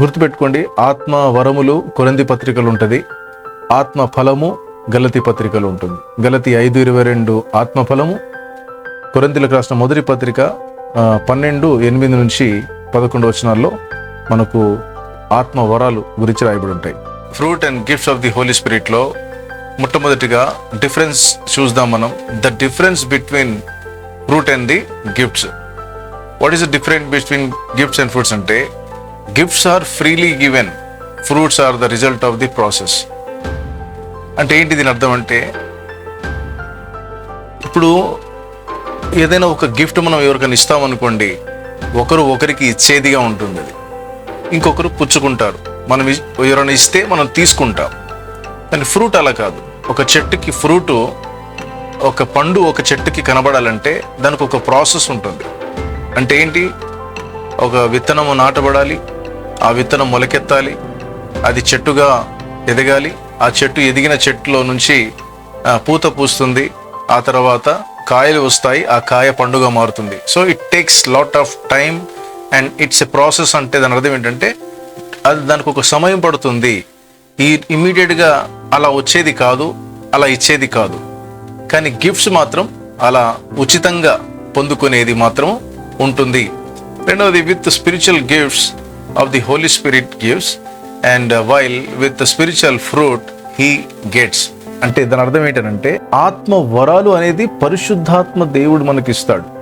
గుర్తుపెట్టుకోండి ఆత్మ వరములు కొరంది పత్రికలు ఉంటుంది ఆత్మ ఫలము గలతి పత్రికలు ఉంటుంది గలతి ఐదు ఇరవై రెండు ఆత్మ ఫలము కొరంతిలకు రాసిన మొదటి పత్రిక పన్నెండు ఎనిమిది నుంచి పదకొండు వచనాల్లో మనకు ఆత్మ వరాలు గురించి రాయబడి ఉంటాయి fruit and gifts of the holy స్పిరిట్లో మొట్టమొదటిగా డిఫరెన్స్ చూద్దాం మనం. The difference between fruit and the gifts. What is the different between gifts and fruits అంటే gifts are freely given fruits are the result of the process అంటే ఏంటి దీని అర్థం అంటే ఇప్పుడు ఏదైనా ఒక గిఫ్ట్ మనం ఎవరికైనా ఇస్తామనుకోండి ఒకరు ఒకరికి ఇచ్చేదిగా ఉంటుంది అది. ఇంకొకరు పుచ్చుకుంటారు. మనం ఎవరైనా ఇస్తే మనం తీసుకుంటాం. కానీ ఫ్రూట్ అలా కాదు. ఒక చెట్టుకి ఫ్రూట్ ఒక పండు ఒక చెట్టుకి కనబడాలంటే దానికి ఒక ప్రాసెస్ ఉంటుంది. అంటే ఏంటి? ఒక విత్తనము నాటబడాలి ఆ విత్తనం మొలకెత్తాలి అది చెట్టుగా ఎదగాలి. ఆ చెట్టు ఎదిగిన చెట్టులో నుంచి పూత పూస్తుంది. ఆ తర్వాత కాయలు వస్తాయి ఆ కాయ పండుగ మారుతుంది. So it takes lot of time and it's a process అంటే దాని అర్థం ఏంటంటే అది దానికి ఒక సమయం పడుతుంది. ఈ ఇమీడియట్గా అలా వచ్చేది కాదు అలా ఇచ్చేది కాదు. కానీ గిఫ్ట్స్ మాత్రం అలా ఉచితంగా పొందుకునేది మాత్రం ఉంటుంది. రెండవది with spiritual gifts of the holy spirit and and while with spiritual fruit he gets అంటే దాని అర్థం ఏంటంటే ఆత్మ వరాలు అనేది పరిశుద్ధాత్మ దేవుడు మనకి ఇస్తాడు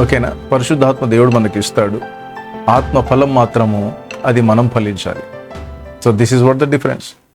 ఓకేనా? పరిశుద్ధాత్మ దేవుడు మనకి ఇస్తాడు ఆత్మ ఫలం మాత్రము అది మనం ఫలించాలి. So this is what the difference